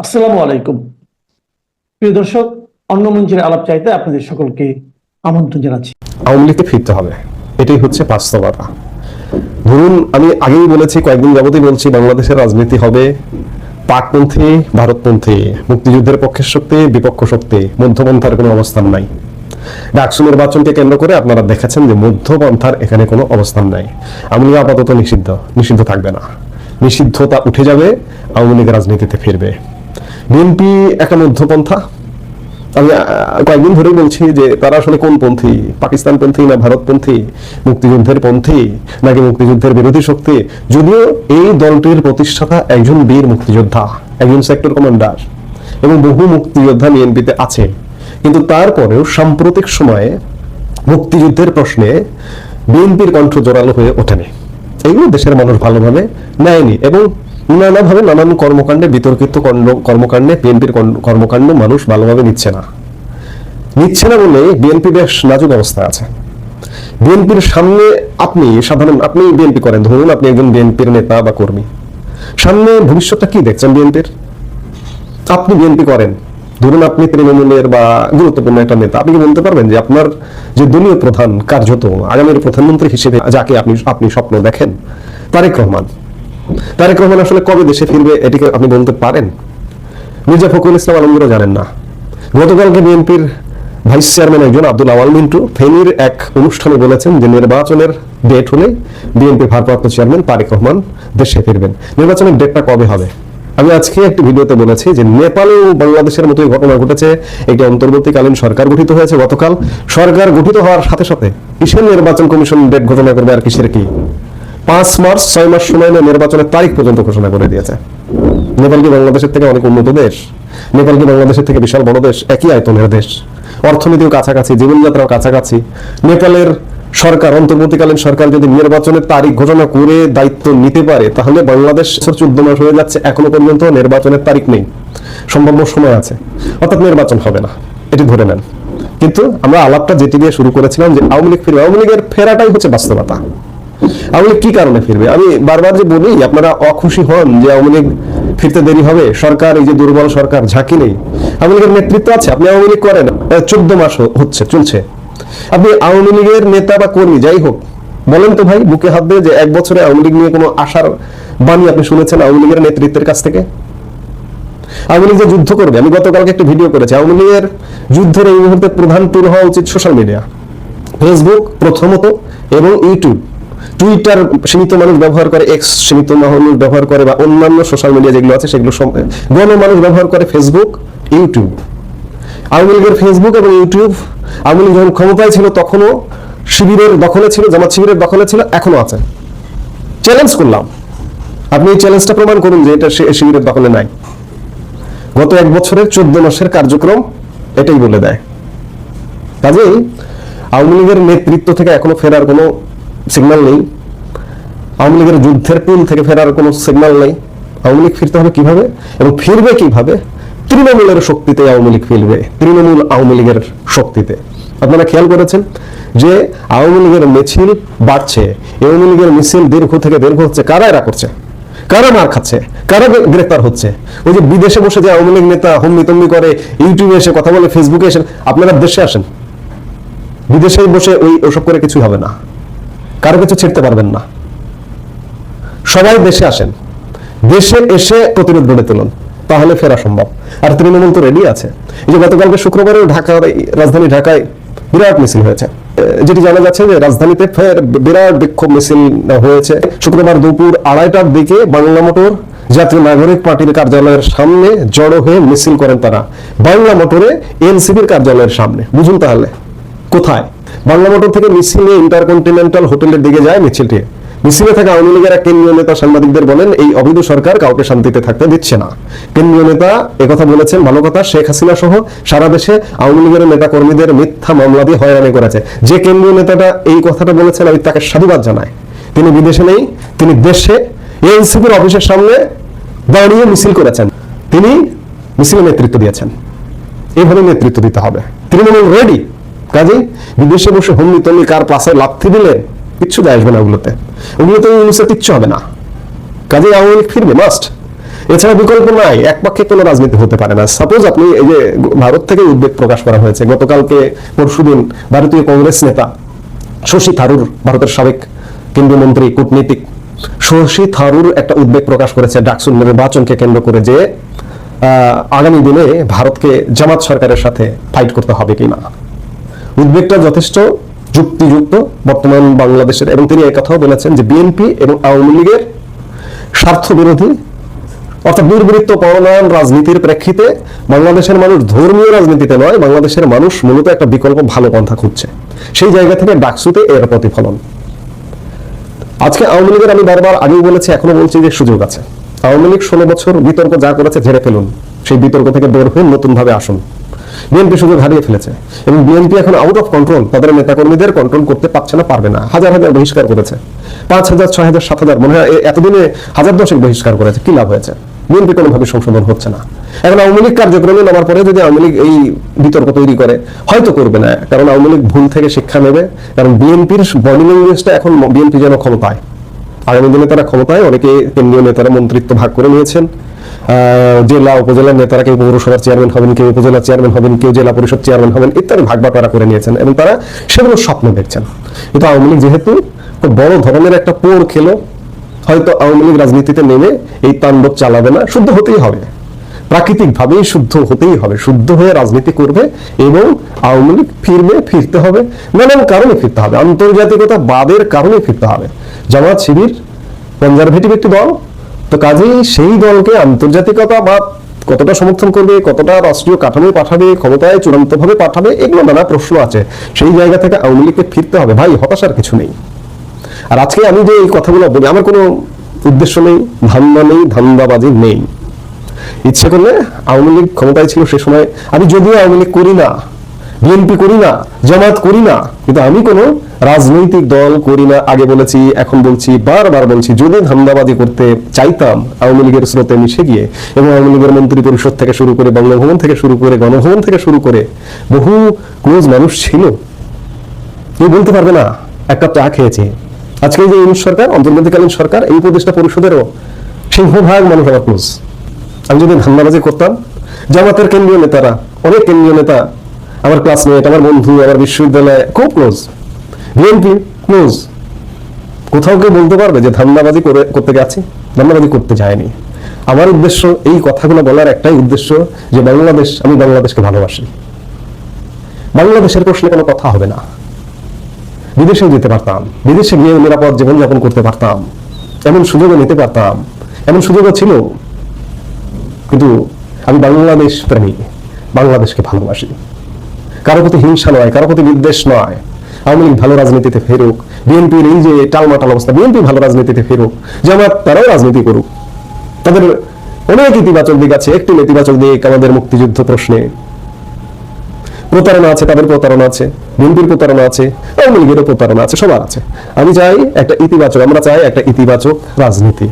আসসালামু আলাইকুম। প্রিয় দর্শক, অন্য মঞ্চের আলাপ চাইতে আপনাদের সকলকে আমন্ত্রণ জানাচ্ছি। আওয়ামী লীগকে ফিরতে হবে। এটাই হচ্ছে বাস্তবতা। ধরুন, আমি আগেই বলেছি, কয়েকদিন যাবতই বলছি, বাংলাদেশের রাজনীতি হবে পাকপন্থী ভারতপন্থী। মুক্তিযুদ্ধের পক্ষের শক্তি, বিপক্ষ শক্তি, মধ্যপন্থার কোনো অবস্থান নাই। ডাকসু নির্বাচনকে কেন্দ্র করে আপনারা দেখেছেন যে মধ্যপন্থার এখানে কোনো অবস্থান নাই। আওয়ামী আপাতত নিষিদ্ধ। নিষিদ্ধ থাকবে না। নিষিদ্ধতা উঠে যাবে, আওয়ামী লীগ রাজনীতিতে ফিরবে। বিএনপি একটা মধ্যপন্থা। আমি কয়েকদিন ধরেই বলছি যে তারা আসলে কোন পন্থী? পাকিস্তান পন্থী না ভারতপন্থী মুক্তিযুদ্ধের পন্থী নাকি মুক্তিযুদ্ধের বিরোধী শক্তি? যদিও এই দলটির প্রতিষ্ঠাতা একজন বীর মুক্তিযোদ্ধা, একজন সেক্টর কমান্ডার এবং বহু মুক্তিযোদ্ধা বিএনপিতে আছে। কিন্তু তারপরেও সাম্প্রতিক সময়ে মুক্তিযুদ্ধের প্রশ্নে বিএনপির কণ্ঠ জোরালো হয়ে ওঠেনি। এইগুলো দেশের মানুষ ভালোভাবে নেয়নি এবং নানাভাবে নানান কর্মকাণ্ডে বিতর্কিত কর্মকাণ্ডে বিএনপির কর্মকাণ্ড মানুষ ভালোভাবে নিচ্ছে না। নিচ্ছে না বলে বিএনপি বেশ নাজুক অবস্থায় আছে। বিএনপির সামনে আপনি সাধারণ, আপনি বিএনপি করেন, ধরুন আপনি একজন বিএনপির নেতা বা কর্মী। সামনে ভবিষ্যৎটা কি দেখছেন বিএনপির? আপনি বিএনপি করেন। ধরুন আপনি তৃণমূলের বা গুরুত্বপূর্ণ একটা নেতা। আপনি কি বলতে পারবেন যে আপনার যে দলীয় প্রধান কার্যত আগামীর প্রধানমন্ত্রী হিসেবে যাকে আপনি আপনি স্বপ্ন দেখেন, তারেক রহমান? তারেক রহমান আসলে কবে দেশে ফিরবে এটিকে আপনি বলতে পারেন? মির্জা ফখরুল ইসলাম আলমগীরও জানেন না। গতকালকে বিএনপির ভাইস চেয়ারম্যান একজন আব্দুল আওয়াল মিন্টু ফেনীর এক অনুষ্ঠানে বলেছেন যে নির্বাচনের ডেট হলে বিএনপির ভারপ্রাপ্ত চেয়ারম্যান তারেক রহমান দেশে ফিরবেন। নির্বাচনের ডেটটা কবে হবে? আমি আজকে একটি ভিডিওতে বলেছি যে নেপালেও বাংলাদেশের মতোই ঘটনা ঘটেছে। একটি অন্তর্বর্তীকালীন সরকার গঠিত হয়েছে। গতকাল সরকার গঠিত হওয়ার সাথে সাথে কিসের নির্বাচন কমিশন ডেট ঘোষণা করবে আর কিসের কি? পাঁচ মার্চ, ছয় মাস সময় নিয়ে নির্বাচনের তারিখ পর্যন্ত ঘোষণা করে দিয়েছে। নেপাল কি বাংলাদেশের থেকে অনেক উন্নত দেশ? নেপাল কি বাংলাদেশের থেকে বিশাল বড় দেশ? একই আয়তনের দেশ। অর্থনীতিও কাছাকাছি, জীবনযাত্রাও কাছাকাছি। নেপালের সরকার, অন্তর্বর্তীকালীন সরকার যদি নির্বাচনের তারিখ ঘোষণা করে দায়িত্ব নিতে পারে, তাহলে বাংলাদেশ চোদ্দ মাস হয়ে যাচ্ছে, এখনও পর্যন্ত নির্বাচনের তারিখ নেই। সম্ভাব্য সময় আছে। অর্থাৎ নির্বাচন হবে না। এটি ধরে নেন। কিন্তু আমরা আলাপটা যেটি দিয়ে শুরু করেছিলাম যে আওয়ামী লীগ ফিরবে, আওয়ামী লীগের ফেরাটাই হচ্ছে বাস্তবতা। লীগ কি কারণে ফিরবে? আমি বারবার যে বলি, আপনারা অখুশি হন যে আওয়ামী লীগ ফিরতে দেরি হবে। সরকার, এই যে দুর্বল সরকার, ঝাঁকি নেই। আওয়ামী লীগের নেতৃত্ব আছে, আপনি আওয়ামী লীগ করেন। চোদ্দ মাস হচ্ছে, চলছে। আপনি আওয়ামী লীগের নেতা বা কর্মী, যাই হোক, বলেন তো ভাই বুকে হাত দিয়ে যে এক বছরে আওয়ামী লীগ নিয়ে কোনো আশার বাণী আপনি শুনেছেন আওয়ামী লীগের নেতৃত্বের কাছ থেকে? আওয়ামী লীগ যে যুদ্ধ করবে, আমি গতকালকে একটা ভিডিও করেছি। আওয়ামী লীগের যুদ্ধের এই মুহূর্তে প্রধান টুল হওয়া উচিত সোশ্যাল মিডিয়া ফেসবুক প্রথমত এবং ইউটিউব টুইটার সীমিত মানুষ ব্যবহার করে এক্স সীমিত মানুষ ব্যবহার করে বা অন্যান্য সোশ্যাল মিডিয়া যেগুলো আছে সেগুলো গণ মানুষ ব্যবহার করে ফেসবুক ইউটিউব আওয়ামী লীগের ফেসবুক এবং ইউটিউব আওয়ামী লীগ যখন ক্ষমতায় ছিল তখনও শিবিরের দখলে ছিল, জামাত শিবিরের দখলে ছিল এখনও আছে। চ্যালেঞ্জ করলাম। আপনি এই চ্যালেঞ্জটা প্রমাণ করুন যে এটা শিবিরের দখলে নাই। গত এক বছরের চোদ্দ মাসের কার্যক্রম এটাই বলে দেয়। কাজেই আওয়ামী লীগের নেতৃত্ব থেকে এখনও ফেরার কোনো সিগন্যাল নেই। আওয়ামী লীগের যুদ্ধের পুল থেকে ফেরার কোনো সিগন্যাল নেই। আওয়ামী লীগ ফিরতে হবে কীভাবে এবং ফিরবে কীভাবে? তৃণমূলের শক্তিতে আওয়ামী লীগ ফিরবে। তৃণমূল আওয়ামী লীগের শক্তিতে। আপনারা খেয়াল করেছেন যে আওয়ামী লীগের মিছিল বাড়ছে। আওয়ামী লীগের মিছিল দীর্ঘ থেকে দীর্ঘ হচ্ছে। কারা এরা করছে? কারা মার খাচ্ছে? কারা গ্রে- গ্রেফতার হচ্ছে? ওই যে বিদেশে বসে যে আওয়ামী লীগ নেতা হম্মি তম্মি করে, ইউটিউবে এসে কথা বলে ফেসবুকে এসে, আপনারা দেশে আসেন। বিদেশে বসে ওই ওসব করে কিছু হবে না। কারও কিছু ছিড়তে পারবেন না। সবাই দেশে আসেন। দেশে এসে প্রতিরোধ গড়ে তুলুন, তাহলে ফেরা সম্ভব। আর তৃণমূল তো রেডি আছে। এই যে গতকালকে শুক্রবারেও ঢাকার রাজধানী ঢাকায় বিরাট মিছিল হয়েছে। যেটি জানা যাচ্ছে যে রাজধানীতে ফের বিরাট বিক্ষোভ মিছিল হয়েছে। শুক্রবার দুপুর আড়াইটার দিকে বাংলা মোটর জাতীয় নাগরিক পার্টির কার্যালয়ের সামনে জড়ো হয়ে মিছিল করেন তারা। বাংলা মোটরে এনসিপির কার্যালয়ের সামনে। বুঝুন তাহলে, কোথায়? বাংলা মোটর থেকে মিছিলে ইন্টারকন্টিনেন্টাল হোটেলের দিকে যায় মিছিলটি। মিছিলে থাকা আওয়ামী লীগের এক কেন্দ্রীয় নেতা সাংবাদিকদের বলেন, এই অবৈধ সরকার কাউকে শান্তিতে থাকতে দিচ্ছে না। কেন্দ্রীয় নেতা একথা বলেছেন ভালো কথা শেখ হাসিনা সহ সারা দেশে আওয়ামী লীগের নেতা কর্মীদের মিথ্যা মামলা দিয়ে হয়রানি করেছে। যে কেন্দ্রীয় নেতাটা এই কথাটা বলেছেন, আমি তাকে সাধুবাদ জানাই। তিনি বিদেশে নেই, তিনি দেশে। এনসিপির অফিসের সামনে দাঁড়িয়ে মিছিল করেছেন। তিনি মিছিলে নেতৃত্ব দিয়েছেন। এভাবে নেতৃত্ব দিতে হবে। তৃণমূল রেডি কাজে বিদেশে বসে হম্মি তম্মি কার পাশে লাথি দিলে কিচ্ছু দেয় আসবে না ওগুলোতে। ওগুলোতে ইউনিসের কিচ্ছু হবে না। কাজে আওয়ামী লীগ ফিরবে মাস্ট এছাড়া বিকল্প নাই একপক্ষে কোনো রাজনীতি হতে পারে না। সাপোজ আপনি এই যে ভারত থেকে উদ্বেগ প্রকাশ করা হয়েছে, গতকালকে পরশুদিন ভারতীয় কংগ্রেস নেতা শশী থারুর, ভারতের সাবেক কেন্দ্রীয় মন্ত্রী, কূটনীতিক শশী থারুর একটা উদ্বেগ প্রকাশ করেছে ডাকসুর নির্বাচনকে কেন্দ্র করে যে আগামী দিনে ভারতকে জামাত সরকারের সাথে ফাইট করতে হবে কিনা। উদ্বেগটা যথেষ্ট যুক্তিযুক্ত বর্তমান বাংলাদেশের, এবং তিনি কথাও বলেছেন যে বিএনপি এবং আওয়ামী লীগের স্বার্থ বিরোধী অর্থাৎ দুর্বৃত্ত পরমায়ণ রাজনীতির প্রেক্ষিতে বাংলাদেশের মানুষ ধর্মীয় রাজনীতিতে নয়, বাংলাদেশের মানুষ মূলত একটা বিকল্প ভালো পন্থা খুঁজছে। সেই জায়গা থেকে ডাকসুতে এর প্রতিফলন। আজকে আওয়ামী লীগের আমি বারবার আগেও বলেছি, এখনও বলছি যে সুযোগ আছে। আওয়ামী লীগ ষোলো বছর বিতর্ক যা করেছে, ঝেড়ে ফেলুন। সেই বিতর্ক থেকে বের হয়ে নতুন ভাবে আসুন। বিএনপি সুযোগ হারিয়ে ফেলেছে এবং বিএনপি এখন আউট অফ কন্ট্রোল তাদের নেতাকর্মীদের কন্ট্রোল করতে পারছে না, পারবে না। হাজার হাজার বহিষ্কার করেছে। পাঁচ হাজার, ছয় হাজার, সাত হাজার, মনে হয় এতদিনে হাজার দশেক বহিষ্কার করেছে। কি লাভ হয়েছে? বিএনপি কোনোভাবে সংশোধন হচ্ছে না। এখন আওয়ামী লীগ কার্যক্রমে নামার পরে যদি আওয়ামী লীগ এই বিতর্ক তৈরি করে, হয়তো করবে না। কারণ আওয়ামী লীগ ভুল থেকে শিক্ষা নেবে। কারণ বিএনপির বডি ল্যাঙ্গুয়েজটা এখন বিএনপি যেন ক্ষমতায়। আগামী দিনে তারা ক্ষমতায়, অনেকে কেন্দ্রীয় নেতারা মন্ত্রিত্ব ভাগ করে নিয়েছেন। জেলা উপজেলার নেতারা কেউ পৌরসভার চেয়ারম্যান হবেন, কেউ উপজেলা চেয়ারম্যান হবেন, কেউ জেলা পরিষদ চেয়ারম্যান হবেন ইত্যাদি ভাগ বাটোয়ারা করে নিয়েছেন এবং তারা সেগুলো স্বপ্ন দেখছেন। কিন্তু আওয়ামী লীগ যেহেতু বড় ধরনের একটা পোর খেলো, হয়তো আওয়ামী লীগ রাজনীতিতে নেমে এই তাণ্ডব চালাবে না, শুদ্ধ হতেই হবে। প্রাকৃতিক ভাবেই শুদ্ধ হতেই হবে, শুদ্ধ হয়ে রাজনীতি করবে এবং আওয়ামী লীগ ফিরবে, ফিরতে হবে। নানান কারণে ফিরতে হবে, আন্তর্জাতিকতা বাদের কারণে ফিরতে হবে। জামাত শিবির কনজারভেটিভ একটি দল তো কাজেই সেই দলকে আন্তর্জাতিকতা বা কতটা সমর্থন করবে, কতটা রাষ্ট্রীয় কাঠামো পাঠাবে, ক্ষমতায় চূড়ান্তভাবে পাঠাবে, এগুলো নানা প্রশ্ন আছে। সেই জায়গা থেকে আওয়ামী লীগকে ফিরতে হবে। ভাই, হতাশার কিছু নেই। আর আজকে আমি যে এই কথাগুলো বলি, আমার কোনো উদ্দেশ্য নেই, ধান্দা নেই, ধান্দাবাজি নেই। ইচ্ছে করলে আওয়ামী লীগ ক্ষমতায় ছিল সে সময়। আমি যদিও আওয়ামী লীগ করি না, বিএনপি করি না, জামাত করি না, কিন্তু আমি কোনো রাজনৈতিক দল করি না আগে বলেছি, এখন বলছি, বারবার বলছি, যদি ধান্দাবাজি করতে চাইতাম, আওয়ামী লীগের স্রোতে মিশে গিয়ে, এবং আওয়ামী লীগের মন্ত্রী পরিষদ থেকে শুরু করে বঙ্গভবন থেকে শুরু করে, গণভবন থেকে শুরু করে, বহু ক্লোজ মানুষ ছিল। কেউ বলতে পারবে না, একটা চা খেয়েছে। আজকে যে ইউনিট সরকার, অন্তর্বর্তীকালীন সরকার, এই উপদেষ্টা পরিষদেরও সিংহভাগ মানুষ আমার ক্লোজ আমি যদি ধান্দাবাজি করতাম, জামাতের কেন্দ্রীয় নেতারা, অনেক কেন্দ্রীয় নেতা, আমার ক্লাসমেট আমার বন্ধু, আমার বিশ্ববিদ্যালয়ে, খুব ক্লোজ বিএনপি ক্লোজ কোথাও কেউ বলতে পারবে যে ধান্দাবাজি করে করতে গেছে। ধান্দাবাজি করতে যায়নি। আমার উদ্দেশ্য এই কথাগুলো বলার একটাই উদ্দেশ্য যে বাংলাদেশ আমি বাংলাদেশকে ভালোবাসি। বাংলাদেশের প্রশ্নে কোনো কথা হবে না। বিদেশেও যেতে পারতাম। বিদেশে গিয়ে নিরাপদ জীবনযাপন করতে পারতাম। এমন সুযোগও নিতে পারতাম। এমন সুযোগও ছিল। কিন্তু আমি বাংলাদেশ প্রেমী। বাংলাদেশকে ভালোবাসি। কারও প্রতি হিংসা নয়, কারও প্রতি বিদ্বেষ নয়। আওয়ামী লীগ ভালো রাজনীতিতে ফেরুক, বিএনপির এই যে টালমাটাল অবস্থা, বিএনপি ভালো রাজনীতিতে ফেরুক, জামাত তারাও রাজনীতি করুক। তাদের অনেক ইতিবাচক দিক আছে, একটি নেতিবাচক দিক আমাদের মুক্তিযুদ্ধ প্রশ্নে। প্রতারণা আছে, তাদের প্রতারণা আছে, বিএনপির প্রতারণা আছে, আওয়ামী লীগেরও প্রতারণা আছে, সবার আছে। আমি চাই একটা ইতিবাচক, আমরা চাই একটা ইতিবাচক রাজনীতি।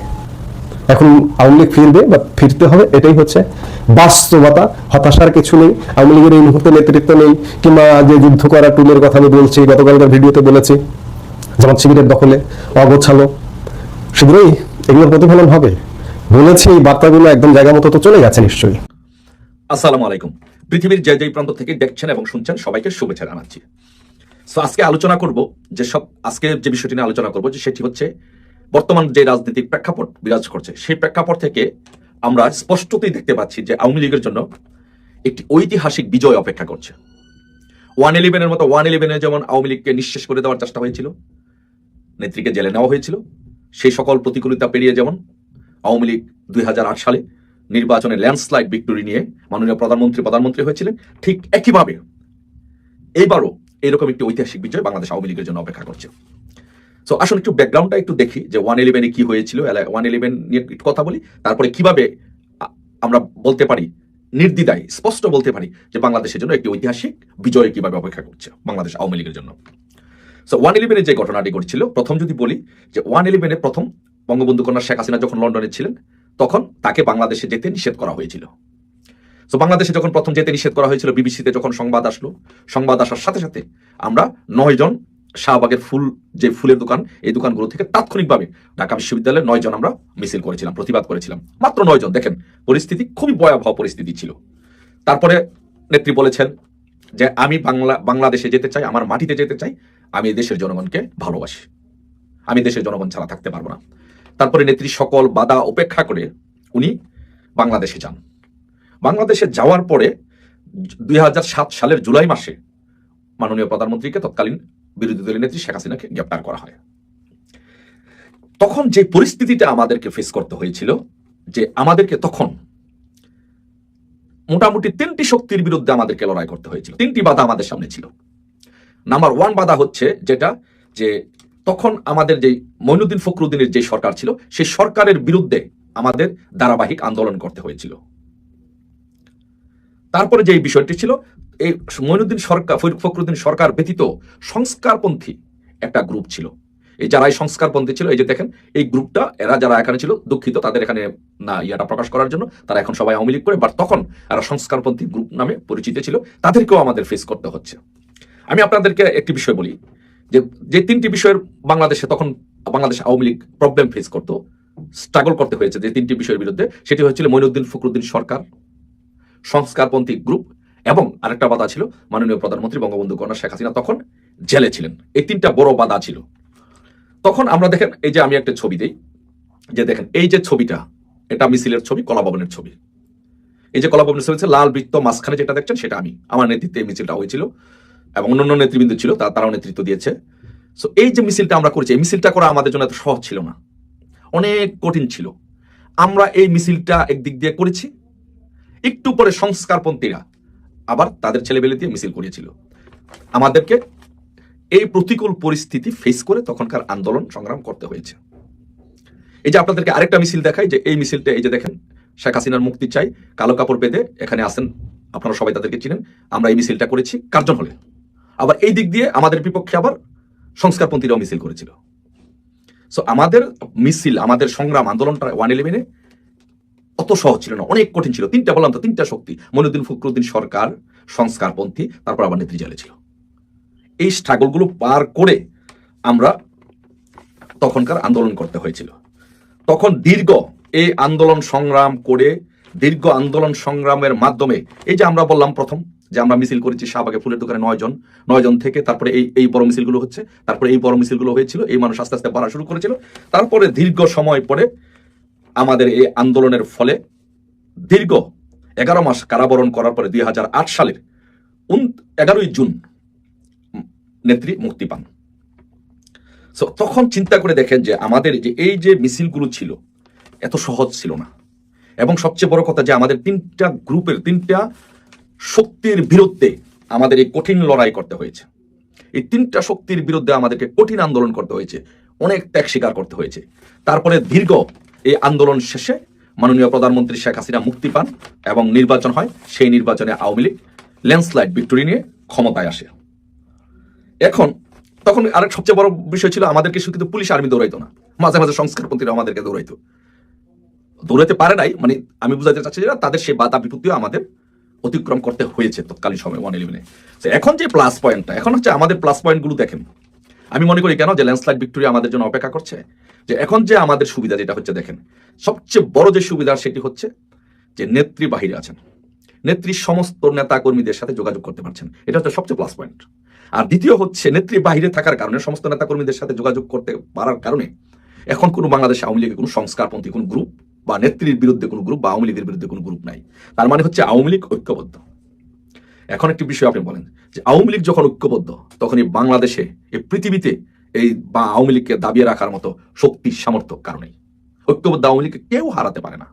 এখন আওয়ামী লীগ ফিরবে বা ফিরতে হবে, এটাই হচ্ছে বাস্তবতা। হতাশার কিছু নেই, আওয়ামী লীগের এই মুহূর্তে নেতৃত্ব নেই, কিংবা যে যুদ্ধ করা টুলের কথা আমি বলছি, গতকালকার ভিডিওতে বলেছি, জামাত শিবিরের দখলে অগোছালো। শীঘ্রই এগুলোর প্রতিফলন হবে। বলেছি এই বার্তাগুলো একদম জায়গা মতো তো চলে গেছে নিশ্চয়ই। আসসালামু আলাইকুম। পৃথিবীর যে যে প্রান্ত থেকে দেখছেন এবং শুনছেন, সবাইকে শুভেচ্ছা জানাচ্ছি। সো আজকে আলোচনা করব যে সব আজকে যে বিষয়টি নিয়ে আলোচনা করব যে সেটি হচ্ছে বর্তমান যে রাজনৈতিক প্রেক্ষাপট বিরাজ করছে, সেই প্রেক্ষাপট থেকে আমরা স্পষ্টতই দেখতে পাচ্ছি যে আওয়ামী লীগের জন্য একটি ঐতিহাসিক বিজয় অপেক্ষা করছে। ওয়ান ইলেভেনের মতো ওয়ান ইলেভেনে যেমন আওয়ামী লীগকে নিঃশেষ করে দেওয়ার চেষ্টা হয়েছিল, নেত্রীকে জেলে নেওয়া হয়েছিল, সেই সকল প্রতিকূলতা পেরিয়ে যেমন আওয়ামী লীগ দুই হাজার আট সালে নির্বাচনে ল্যান্ডস্লাইড ভিক্টোরি নিয়ে মাননীয় প্রধানমন্ত্রী প্রধানমন্ত্রী হয়েছিলেন, ঠিক একইভাবে এইবারও এরকম একটি ঐতিহাসিক বিজয় বাংলাদেশ আওয়ামী লীগের জন্য অপেক্ষা করছে। সো আসুন একটু ব্যাকগ্রাউন্ডটা একটু দেখি যে ওয়ান ইলেভেনে কি হয়েছিল ওয়ান ইলেভেন নিয়ে একটু কথা বলি, তারপরে কীভাবে আমরা বলতে পারি, নির্দ্বিধায়, স্পষ্ট বলতে পারি যে বাংলাদেশের জন্য একটি ঐতিহাসিক বিজয় কীভাবে অপেক্ষা করছে বাংলাদেশ আওয়ামী লীগের জন্য। সো ওয়ান ইলেভেনে যে ঘটনাটি ঘটছিল, প্রথম যদি বলি যে ওয়ান ইলেভেনে প্রথম বঙ্গবন্ধু কন্যা শেখ হাসিনা যখন লন্ডনে ছিলেন, তখন তাকে বাংলাদেশে যেতে নিষেধ করা হয়েছিল। তো বাংলাদেশে যখন প্রথম যেতে নিষেধ করা হয়েছিল, বিবিসিতে যখন সংবাদ আসলো, সংবাদ আসার সাথে সাথে আমরা নয় জন শাহবাগের ফুল, যে ফুলের দোকান, এই দোকানগুলো থেকে তাৎক্ষণিকভাবে ঢাকা বিশ্ববিদ্যালয়ের নয় জন আমরা মিছিল করেছিলাম, প্রতিবাদ করেছিলাম। মাত্র নয় জন, দেখেন, পরিস্থিতি খুবই ভয়াবহ পরিস্থিতি ছিল। তারপরে নেত্রী বলেছেন যে, আমি বাংলা, বাংলাদেশে যেতে চাই, আমার মাটিতে যেতে চাই, আমি দেশের জনগণকে ভালোবাসি। আমি দেশের জনগণ ছাড়া থাকতে পারব না। তারপরে নেত্রী সকল বাধা উপেক্ষা করে উনি বাংলাদেশে যান। বাংলাদেশে যাওয়ার পরে দুই হাজার সাত সালের জুলাই মাসে মাননীয় প্রধানমন্ত্রীকে তৎকালীন বিরোধী দলের নেত্রী শেখ হাসিনাকে গ্রেপ্তার করা হয়। তখন যে পরিস্থিতিটা আমাদেরকে ফেস করতে হয়েছিল, যে আমাদেরকে তখন মোটামুটি তিনটি শক্তির বিরুদ্ধে আমাদেরকে লড়াই করতে হয়েছিল। তিনটি বাধা আমাদের সামনে ছিল। নাম্বার ওয়ান বাধা হচ্ছে যেটা, যে তখন আমাদের যে মইনুদ্দিন ফখরুদ্দিনের যে সরকার ছিল সেই সরকারের বিরুদ্ধে আমাদের ধারাবাহিক আন্দোলন করতে হয়েছিল। তারপরে যে বিষয়টি ছিল এই মইনুদ্দিন সরকার ফখরুদ্দিন সরকার ব্যতীত সংস্কারপন্থী একটা গ্রুপ ছিল। এই যারা এই সংস্কারপন্থী ছিল, এই যে দেখেন, এই গ্রুপটা এরা যারা এখানে ছিল, দুঃখিত, তাদের এখানে না ইয়াটা প্রকাশ করার জন্য, তারা এখন সবাই আওয়ামী লীগ করে বাট তখন এরা সংস্কারপন্থী গ্রুপ নামে পরিচিত ছিল, তাদেরকেও আমাদের ফেস করতে হচ্ছে। আমি আপনাদেরকে একটি বিষয় বলি, যে যে তিনটি বিষয়ের বাংলাদেশে তখন বাংলাদেশ আওয়ামী লীগ প্রবলেম ফেস করতো স্ট্রাগল করতে হয়েছে যে তিনটি বিষয়ের বিরুদ্ধে, সেটি হচ্ছিল মইনুদ্দিন ফখরুদ্দিন সরকার, সংস্কারপন্থী গ্রুপ এবং আরেকটা বাধা ছিল, মাননীয় প্রধানমন্ত্রী বঙ্গবন্ধু কন্যা শেখ হাসিনা তখন জেলে ছিলেন। এই তিনটা বড় বাধা ছিল। তখন আমরা দেখেন, এই যে আমি একটা ছবি দিই, যে দেখেন, এই যে ছবিটা, এটা মিছিলের ছবি, কলাভবনের ছবি। এই যে কলাভবনের ছবি হচ্ছে লাল বৃত্ত মাঝখানে যেটা দেখছেন, সেটা আমি। আমার নেতৃত্বে এই মিছিলটা হয়েছিল এবং অন্যান্য নেতৃবৃন্দ ছিল তারাও নেতৃত্ব দিয়েছে। সো এই যে মিছিলটা আমরা করেছি, এই মিছিলটা করা আমাদের জন্য এত সহজ ছিল না। অনেক কঠিন ছিল। আমরা এই মিছিলটা একদিক দিয়ে করেছি। একটু পরে সংস্কারপন্থীরা আবার তাদের ছেলেবেলে দিয়ে মিছিল করিয়েছিল। আমাদেরকে এই প্রতিকূল পরিস্থিতি ফেস করে তখনকার আন্দোলন সংগ্রাম করতে হয়েছে। এই যে আপনাদেরকে আরেকটা মিছিল দেখাই যে এই মিছিলটা, এই যে দেখেন, শেখ হাসিনার মুক্তি চাই, কালো কাপড় বেঁধে এখানে আসেন, আপনারা সবাই তাদেরকে চিনেন, আমরা এই মিছিলটা করেছি, কার্জন হলে। আবার এই দিক দিয়ে আমাদের বিপক্ষে আবার সংস্কারপন্থীরাও মিছিল করেছিল। সো আমাদের মিছিল, আমাদের সংগ্রাম, আন্দোলনটা ওয়ান ইলেভেনে অত সহজ ছিল না, অনেক কঠিন ছিল। তিনটা বললাম তো, তিনটা শক্তি। মনুদ্দিন ফখরুদ্দিন সরকার, সংস্কারপন্থী, তারপর আবার নেত্রী জেলে ছিল। এই স্ট্রাগলগুলো পার করে আমরা তখনকার আন্দোলন করতে হয়েছিল। তখন দীর্ঘ এই আন্দোলন সংগ্রাম করে, দীর্ঘ আন্দোলন সংগ্রামের মাধ্যমে, এই যে আমরা বললাম প্রথম, যে আমরা মিছিল করেছি শাহবাগে ফুলের দোকানে নয়জন নয়জন থেকে তারপরে এই এই বড় মিছিলগুলো হচ্ছে, তারপরে এই বড় মিছিলগুলো হয়েছিল, এই মানুষ আস্তে আস্তে বাড়া শুরু করেছিল। তারপরে দীর্ঘ সময় পরে আমাদের এই আন্দোলনের ফলে দীর্ঘ এগারো মাস কারাবরণ করার পরে দুই হাজার আট সালের এগারোই জুন নেত্রী মুক্তি পান। So, তখন চিন্তা করে দেখেন যে আমাদের যে এই যে মিছিলগুলো ছিল এত সহজ ছিল না। এবং সবচেয়ে বড় কথা যে আমাদের তিনটা গ্রুপের তিনটা শক্তির বিরুদ্ধে আমাদের এই কঠিন লড়াই করতে হয়েছে। এই তিনটা শক্তির বিরুদ্ধে আমাদেরকে কঠিন আন্দোলন করতে হয়েছে অনেক ত্যাগ স্বীকার করতে হয়েছে। তারপরে দীর্ঘ এই আন্দোলন শেষে মাননীয় প্রধানমন্ত্রী শেখ হাসিনা মুক্তি পান এবং নির্বাচন হয়, সেই নির্বাচনে আওয়ামী লীগ ল্যান্ডস্লাইড ভিক্টোরি নিয়ে ক্ষমতায় আসে। এখন তখন আরেক সবচেয়ে বড় বিষয় ছিল আমাদেরকে শুধু কিন্তু পুলিশ আর্মি দৌড়াইতো না, মাঝে মাঝে সংস্কারপন্থীরা আমাদেরকে দৌড়াইতো। দৌড়াইতে পারে নাই মানে আমি বুঝাতে চাচ্ছি যে তাদের সেই বাধা বিপত্তিও আমাদের অতিক্রম করতে হয়েছে তৎকালীন সময় ওয়ান ইলেভেনে এখন যে প্লাস পয়েন্টটা এখন হচ্ছে আমাদের প্লাস পয়েন্টগুলো দেখেন। আমি মনে করি কেন যে ল্যান্ডস্লাইড ভিক্টোরিয়া আমাদের জন্য অপেক্ষা করছে? যে এখন যে আমাদের সুবিধা যেটা হচ্ছে, দেখেন, সবচেয়ে বড় যে সুবিধা সেটি হচ্ছে যে নেত্রী বাহিরে আছেন। নেত্রী সমস্ত নেতা কর্মীদের সাথে যোগাযোগ করতে পারছেন। এটা হচ্ছে সবচেয়ে প্লাস পয়েন্ট আর দ্বিতীয় হচ্ছে, নেত্রী বাহিরে থাকার কারণে সমস্ত নেতা কর্মীদের সাথে যোগাযোগ করতে পারার কারণে এখন কোনো বাংলাদেশ আওয়ামী লীগের কোনো সংস্কারপন্থী কোনো গ্রুপ বা নেত্রীর বিরুদ্ধে কোনো গ্রুপ বা আওয়ামী লীগের বিরুদ্ধে কোনো গ্রুপ নাই। তার মানে হচ্ছে আওয়ামী লীগ ঐক্যবদ্ধ। এখন একটি বিষয় আপনি বলেন যে আওয়ামী লীগ যখন ঐক্যবদ্ধ, তখনই বাংলাদেশে, এই পৃথিবীতে এই বা আওয়ামী লীগকে দাবিয়ে রাখার মতো শক্তি, সামর্থ্য কারণেই ঐক্যবদ্ধ আওয়ামী লীগকে কেউ হারাতে পারে না।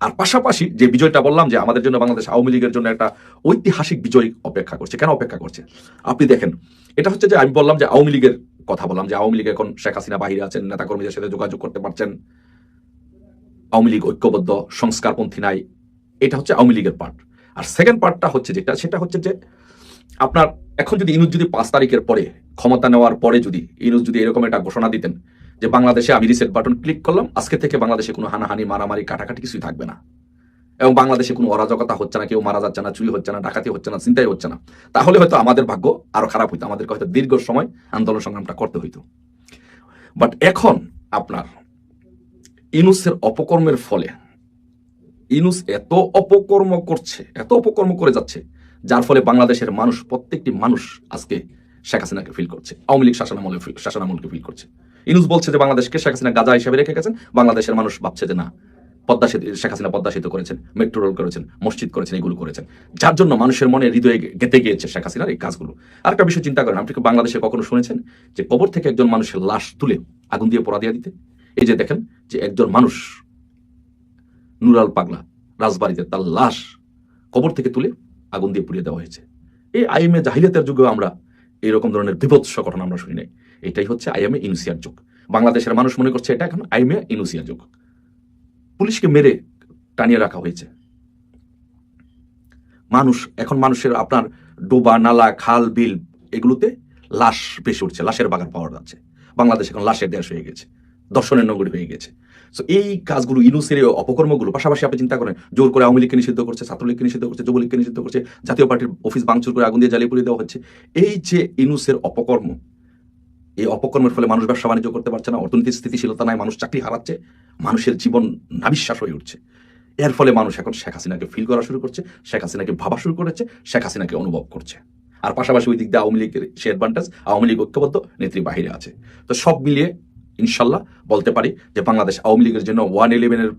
আর পাশাপাশি যে বিজয়টা বললাম যে আমাদের জন্য বাংলাদেশ আওয়ামী লীগের জন্য একটা ঐতিহাসিক বিজয় অপেক্ষা করছে। কেন অপেক্ষা করছে? আপনি দেখেন, এটা হচ্ছে যে আমি বললাম যে আওয়ামী লীগের কথা বললাম যে আওয়ামী লীগ এখন শেখ হাসিনা বাহিরে আছেন, নেতাকর্মীদের সাথে যোগাযোগ করতে পারছেন। আওয়ামী লীগ ঐক্যবদ্ধ, সংস্কারপন্থী নাই। এটা হচ্ছে আওয়ামী লীগের পার্ট আর সেকেন্ড পার্টটা হচ্ছে যেটা, সেটা হচ্ছে যে আপনার এখন যদি ইনুজ যদি পাঁচ তারিখের পরে ক্ষমতা নেওয়ার পরে যদি ইনুজ যদি এরকম একটা ঘোষণা দিতেন যে বাংলাদেশে আমি রিসেট বাটন ক্লিক করলাম, আজকে থেকে বাংলাদেশে কোনো হানাহানি, মারামারি, কাটাকাটি কিছুই থাকবে না। এবং বাংলাদেশে কোনো অরাজকতা হচ্ছে না, কেউ মারা যাচ্ছে না, চুরি হচ্ছে না, ডাকাতি হচ্ছে না চিন্তাই হচ্ছে না, তাহলে হয়তো আমাদের ভাগ্য আরও খারাপ হইতো, আমাদেরকে হয়তো দীর্ঘ সময় আন্দোলন সংগ্রামটা করতে হইতো। বাট এখন আপনার ইনুসের অপকর্মের ফলে ইনুস এত অপকর্ম করছে, এত অপকর্ম করে যাচ্ছে, যার ফলে বাংলাদেশের মানুষ, প্রত্যেকটি মানুষ আজকে শেখ হাসিনাকে ফিল করছে, আওয়ামী লীগ শাসনামলে শাসনামলকে ফিল করছে। ইনুস বলছে যে বাংলাদেশকে শেখ হাসিনা গাজা হিসেবে রেখে গেছেন, বাংলাদেশের মানুষ ভাবছে যে না, পদ্মা সেতু, শেখ হাসিনা পদ্মা সেতু করেছেন মেট্রো রোল করেছেন, মসজিদ করেছেন, এগুলো করেছেন। যার জন্য মানুষের মনে হৃদয়ে গেঁথে গিয়েছে শেখ হাসিনার এই কাজগুলো। আরেকটা বিষয় চিন্তা করেন, আপনি কি বাংলাদেশে কখনো শুনেছেন যে কবর থেকে একজন মানুষের লাশ তুলে আগুন দিয়ে পোড়া দিয়ে দিতে? এই যে দেখেন যে একজন মানুষ নুরাল পাগলা, রাজবাড়িতে তার লাশ কবর থেকে তুলে আগুন দিয়ে পুড়িয়ে দেওয়া হয়েছে। এই আইএমএ জাহিলিয়াতের যুগেও আমরা এইরকম ধরনের বিভৎস ঘটনা আমরা শুনি নাই। এটাই হচ্ছে আইএমএ ইনুসিয়ার যুগ। বাংলাদেশের মানুষ মনে করছে এটা এখন আইএমএ ইনুসিয়া যুগ। পুলিশকে মেরে টানিয়ে রাখা হয়েছে। মানুষ, এখন মানুষের আপনার ডোবা, নালা, খাল, বিল এগুলোতে লাশ বেশি উঠছে, লাশের বাগান পাওয়া যাচ্ছে। বাংলাদেশ এখন লাশের দেশ হয়ে গেছে, দর্শনের নগরী হয়ে গেছে। তো এই কাজগুলো, ইনুসের অপকর্মগুলো, পাশাপাশি আপনি চিন্তা করেন, জোর করে আওয়ামী লীগকে নিষিদ্ধ করছে, ছাত্রলীগকে নিষিদ্ধ করছে, যুবলীগকে নিষিদ্ধ করছে, জাতীয় পার্টির অফিস ভাঙচুর করে আগুন দিয়ে জ্বালিয়ে পুড়িয়ে দেওয়া হচ্ছে। এই যে ইনুসের অপকর্ম, এই অপকর্মের ফলে মানুষ ব্যবসা বাণিজ্য করতে পারছে না, অর্থনীতির স্থিতিশীলতা নাই, মানুষ চাকরি হারাচ্ছে, মানুষের জীবন নাবিশ্বাস হয়ে উঠছে। এর ফলে মানুষ এখন শেখ হাসিনাকে ফিল করা শুরু করছে, শেখ হাসিনাকে ভাবা শুরু করেছে, শেখ হাসিনাকে অনুভব করছে। আর পাশাপাশি ওই দিক দিয়ে আওয়ামী লীগের সে অ্যাডভান্টেজ আওয়ামী লীগ ঐক্যবদ্ধ, নেত্রী বাহিরে আছে। তো সব মিলিয়ে ইনশাল্লাহ বলতে পারি যে বাংলাদেশ আওয়ামী লীগের জন্য ওয়ান ইলেভেনের